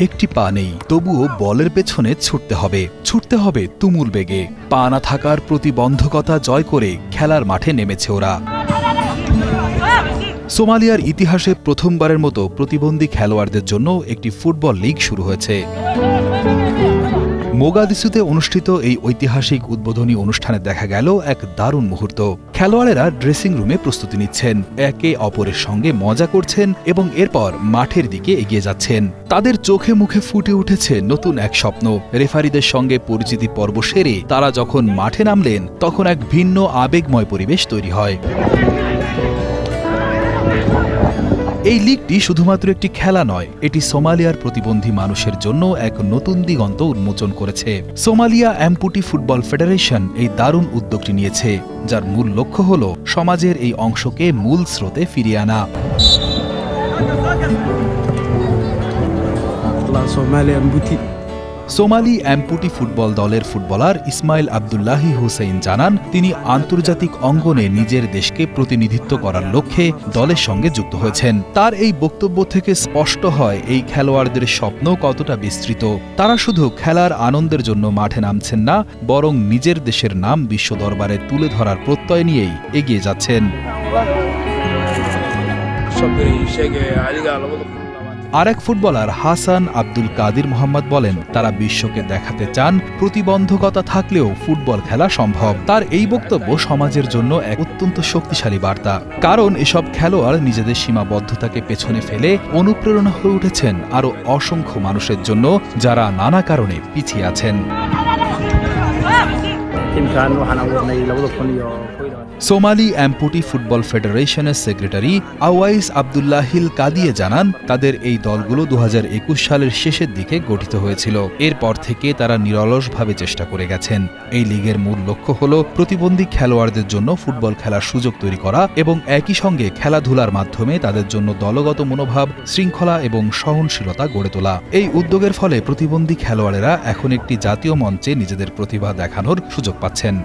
একটি পা নেই, তবুও বলের পেছনে ছুটতে হবে। ছুটতে হবে তুমুল বেগে। পা না থাকার প্রতিবন্ধকতা জয় করে খেলার মাঠে নেমেছে ওরা। সোমালিয়ার ইতিহাসে প্রথমবারের মতো প্রতিবন্ধী খেলোয়াড়দের জন্য একটি ফুটবল লিগ শুরু হয়েছে। মোগাদিসুতে অনুষ্ঠিত এই ঐতিহাসিক উদ্বোধনী অনুষ্ঠানে দেখা গেল এক দারুণ মুহূর্ত। খেলোয়াড়েরা ড্রেসিং রুমে প্রস্তুতি নিচ্ছেন। একে অপরের সঙ্গে মজা করছেন এবং এরপর মাঠের দিকে এগিয়ে যাচ্ছেন। তাদের চোখে মুখে ফুটে উঠেছে নতুন এক স্বপ্ন। রেফারিদের সঙ্গে পরিচিতি পর্ব সেরে তারা যখন মাঠে নামলেন, তখন এক ভিন্ন আবেগময় পরিবেশ তৈরি হয়। এই লিগটি শুধুমাত্র একটি খেলা নয়, এটি সোমালিয়ার প্রতিবন্ধী মানুষের জন্য এক নতুন দিগন্ত উন্মোচন করেছে। সোমালিয়া অ্যাম্পুটি ফুটবল ফেডারেশন এই দারুণ উদ্যোগটি নিয়েছে, যার মূল লক্ষ্য হল সমাজের এই অংশকে মূল স্রোতে ফিরিয়ে আনা। সোমালিয়া সোমালি অ্যাম্পুটি ফুটবল দলের ফুটবলার ইসমাইল আবদুল্লাহি হুসেইন জানান, তিনি আন্তর্জাতিক অঙ্গনে নিজের দেশকে প্রতিনিধিত্ব করার লক্ষ্যে দলের সঙ্গে যুক্ত হয়েছেন। তার এই বক্তব্য থেকে স্পষ্ট হয়, এই খেলোয়াড়দের স্বপ্ন কতটা বিস্তৃত। তারা শুধু খেলার আনন্দের জন্য মাঠে নামছেন না, বরং নিজের দেশের নাম বিশ্ব দরবারে তুলে ধরার প্রত্যয় নিয়েই এগিয়ে যাচ্ছেন। আরেক footballer Hasan Abdul Kadir Mohammad বলেন, তারা বিশ্বকে দেখাতে চান, প্রতিবন্ধকতা থাকলেও ফুটবল খেলা সম্ভব। তার এই বক্তব্য সমাজের জন্য এক অত্যন্ত শক্তিশালী বার্তা। কারণ এসব খেলোয়াড় নিজেদের সীমাবদ্ধতাকে পেছনে ফেলে অনুপ্রেরণা হয়ে উঠেছেন আরও অসংখ্য মানুষের জন্য, যারা নানা কারণে পিছিয়ে আছেন। সোমালি অ্যাম্পুটি ফুটবল ফেডারেশনের সেক্রেটারি আওয়াইস আবদুল্লাহিল কাদিয়ে জানান, তাদের এই দলগুলো দু হাজার একুশ সালের শেষের দিকে গঠিত হয়েছিল। এরপর থেকে তারা নিরলসভাবে চেষ্টা করে গেছেন। এই লীগের মূল লক্ষ্য হল প্রতিবন্ধী খেলোয়াড়দের জন্য ফুটবল খেলার সুযোগ তৈরি করা এবং একই সঙ্গে খেলাধুলার মাধ্যমে তাদের জন্য দলগত মনোভাব, শৃঙ্খলা এবং সহনশীলতা গড়ে তোলা। এই উদ্যোগের ফলে প্রতিবন্ধী খেলোয়াড়েরা এখন একটি জাতীয় মঞ্চে নিজেদের প্রতিভা দেখানোর সুযোগ Daten